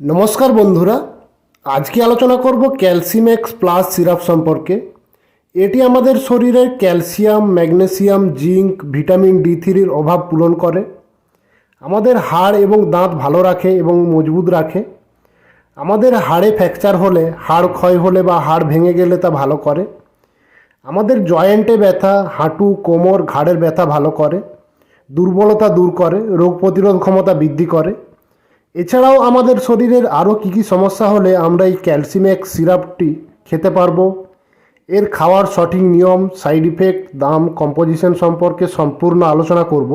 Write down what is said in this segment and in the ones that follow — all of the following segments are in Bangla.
নমস্কার বন্ধুরা, আজকে আলোচনা করব ক্যালসিমেক্স প্লাস সিরাপ সম্পর্কে। এটি আমাদের শরীরে calcium, magnesium, zinc, vitamin D থ্রির অভাব পূরণ করে। আমাদের হাড় এবং দাঁত ভালো রাখে এবং মজবুত রাখে। আমাদের হাড়ে ফ্র্যাকচার হলে, হাড় ক্ষয় হলে বা হাড় ভেঙে গেলে তা ভালো করে। আমাদের জয়েন্টে ব্যথা, হাঁটু, কোমর, ঘাড়ের ব্যথা ভালো করে। দুর্বলতা দূর করে, রোগ প্রতিরোধ ক্ষমতা বৃদ্ধি করে। এছাড়াও আমাদের শরীরের আরও কী কী সমস্যা হলে আমরা এই ক্যালসিমেক্স সিরাপটি খেতে পারব? এর খাওয়ার সঠিক নিয়ম, সাইড ইফেক্ট, দাম, কম্পোজিশন সম্পর্কে সম্পূর্ণ আলোচনা করব।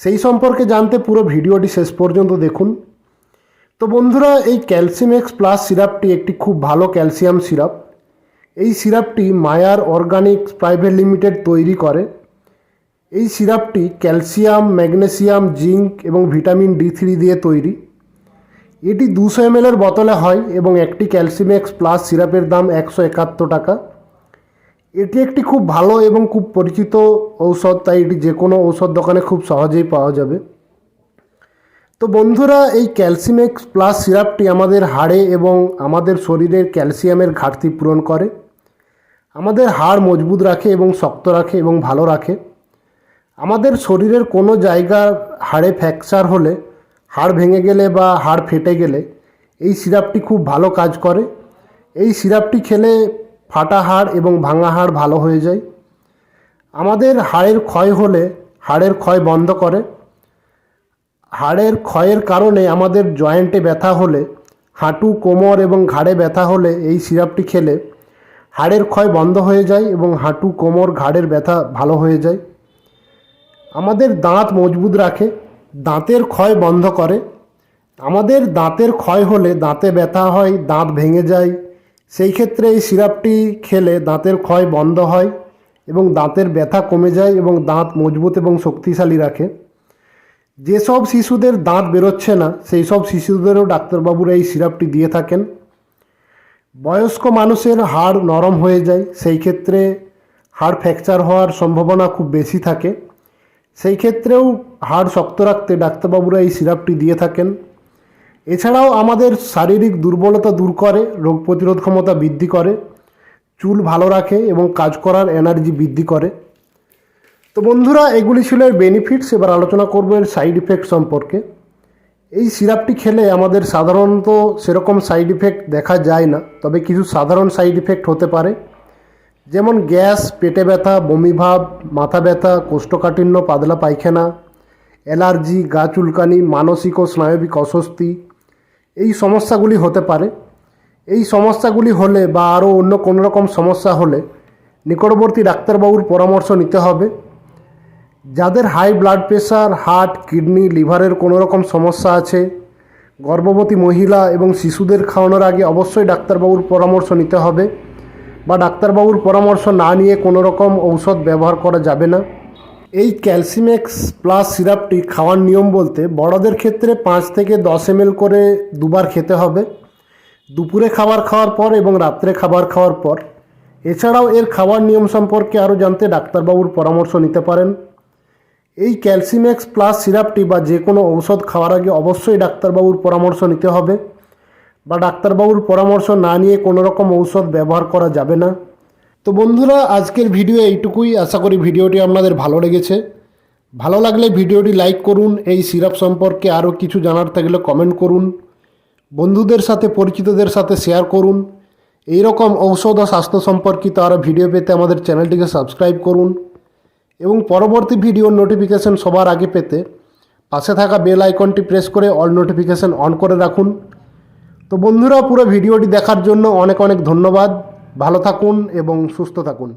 সেই সম্পর্কে জানতে পুরো ভিডিওটি শেষ পর্যন্ত দেখুন। তো বন্ধুরা, এই ক্যালসিমেক্স প্লাস সিরাপটি একটি খুব ভালো ক্যালসিয়াম সিরাপ। এই সিরাপটি মায়ার অর্গানিক্স প্রাইভেট লিমিটেড তৈরি করে। এই সিরাপটি ক্যালসিয়াম, ম্যাগনেসিয়াম, জিঙ্ক এবং ভিটামিন ডি থ্রি দিয়ে তৈরি। এটি দুশো এম বোতলে হয় এবং একটি ক্যালসিমেক্স প্লাস সিরাপের দাম একশো একাত্তর টাকা। এটি একটি খুব ভালো এবং খুব পরিচিত ঔষধ, তাই এটি যে কোনো ঔষধ দোকানে খুব সহজেই পাওয়া যাবে। তো বন্ধুরা, এই ক্যালসিমেক্স প্লাস সিরাপটি আমাদের হাড়ে এবং আমাদের শরীরের ক্যালসিয়ামের ঘাটতি পূরণ করে। আমাদের হাড় মজবুত রাখে এবং শক্ত রাখে এবং ভালো রাখে। আমাদের শরীরের কোনো জায়গা হাড়ে ফ্র্যাকচার হলে, হাড় ভেঙে গেলে বা হাড় ফেটে গেলে, এই সিরাপটি খুব ভালো কাজ করে। এই সিরাপটি খেলে ফাটা হাড় এবং ভাঙা হাড় ভালো হয়ে যায়। আমাদের হাড়ের ক্ষয় হলে হাড়ের ক্ষয় বন্ধ করে। হাড়ের ক্ষয়ের কারণে আমাদের জয়েন্টে ব্যথা হলে, হাঁটু, কোমর এবং ঘাড়ে ব্যথা হলে এই সিরাপটি খেলে হাড়ের ক্ষয় বন্ধ হয়ে যায় এবং হাঁটু, কোমর, ঘাড়ের ব্যথা ভালো হয়ে যায়। আমাদের দাঁত মজবুত রাখে, দাঁতের ক্ষয় বন্ধ করে। আমাদের দাঁতের ক্ষয় হলে দাঁতে ব্যথা হয়, দাঁত ভেঙে যায়। সেই ক্ষেত্রে এই সিরাপটি খেলে দাঁতের ক্ষয় বন্ধ হয় এবং দাঁতের ব্যথা কমে যায় এবং দাঁত মজবুত এবং শক্তিশালী রাখে। যেসব শিশুদের দাঁত বেরোচ্ছে না, সেই সব শিশুদেরও ডাক্তারবাবুরা এই সিরাপটি দিয়ে থাকেন। বয়স্ক মানুষের হাড় নরম হয়ে যায়, সেই ক্ষেত্রে হাড় ফ্র্যাকচার হওয়ার সম্ভাবনা খুব বেশি থাকে। সেই ক্ষেত্রেও হাড় শক্ত রাখতে ডাক্তারবাবুরা এই সিরাপটি দিয়ে থাকেন। এছাড়াও আমাদের শারীরিক দুর্বলতা দূর করে, রোগ প্রতিরোধ ক্ষমতা বৃদ্ধি করে, চুল ভালো রাখে এবং কাজ করার এনার্জি বৃদ্ধি করে। তো বন্ধুরা, এগুলি ছিল এর বেনিফিটস এবার আলোচনা করব এর সাইড ইফেক্ট সম্পর্কে। এই সিরাপটি খেলে আমাদের সাধারণত সেরকম সাইড ইফেক্ট দেখা যায় না, তবে কিছু সাধারণ সাইড ইফেক্ট হতে পারে। যেমন গ্যাস, পেটে ব্যথা বমিভাব মাথা ব্যথা, কোষ্ঠকাঠিন্য, পাতলা পায়খানা, অ্যালার্জি, গা চুলকানি, মানসিক ও স্নায়বিক অস্বস্তি। এই সমস্যাগুলি হতে পারে। এই সমস্যাগুলি হলে বা আরও অন্য কোনো রকম সমস্যা হলে নিকটবর্তী ডাক্তারবাবুর পরামর্শ নিতে হবে। যাদের high blood pressure, heart, kidney, লিভারের কোনো রকম সমস্যা আছে, গর্ভবতী মহিলা এবং শিশুদের খাওয়ানোর আগে অবশ্যই ডাক্তারবাবুর পরামর্শ নিতে হবে। বা ডাক্তারবাবুর পরামর্শ না নিয়ে কোনো রকম ঔষধ ব্যবহার করা যাবে না। এই ক্যালসিমেক্স প্লাস সিরাপটি খাওয়ার নিয়ম বলতে বড়দের ক্ষেত্রে পাঁচ থেকে দশ এম করে দুবার খেতে হবে। দুপুরে খাবার খাওয়ার পর এবং রাত্রে খাবার খাওয়ার পর। এছাড়াও এর খাওয়ার নিয়ম সম্পর্কে আরও জানতে ডাক্তারবাবুর পরামর্শ নিতে পারেন। এই ক্যালসিমেক্স প্লাস সিরাপটি বা যে কোনো ঔষধ খাওয়ার আগে অবশ্যই ডাক্তারবাবুর পরামর্শ নিতে হবে। বা ডাক্তারবাবুর পরামর্শ না নিয়ে কোনো রকম ঔষধ ব্যবহার করা যাবে না? তো বন্ধুরা, আজকের ভিডিও এইটুকুই। আশা করি ভিডিওটি আপনাদের ভালো লেগেছে। ভালো লাগলে ভিডিওটি লাইক করুন, এই সিরাপ সম্পর্কে আরও কিছু জানার থাকলে কমেন্ট করুন। বন্ধুদের সাথে, পরিচিতদের সাথে শেয়ার করুন। এই রকম ঔষধ ও স্বাস্থ্য সম্পর্কিত আরও ভিডিও পেতে আমাদের চ্যানেলটিকে সাবস্ক্রাইব করুন। এবং পরবর্তী ভিডিওর নোটিফিকেশন সবার আগে পেতে পাশে থাকা বেল আইকনটি প্রেস করে অল নোটিফিকেশন অন করে রাখুন। তো বন্ধুরা পুরো ভিডিওটি দেখার জন্য অনেক অনেক ধন্যবাদ। ভালো থাকুন এবং সুস্থ থাকুন।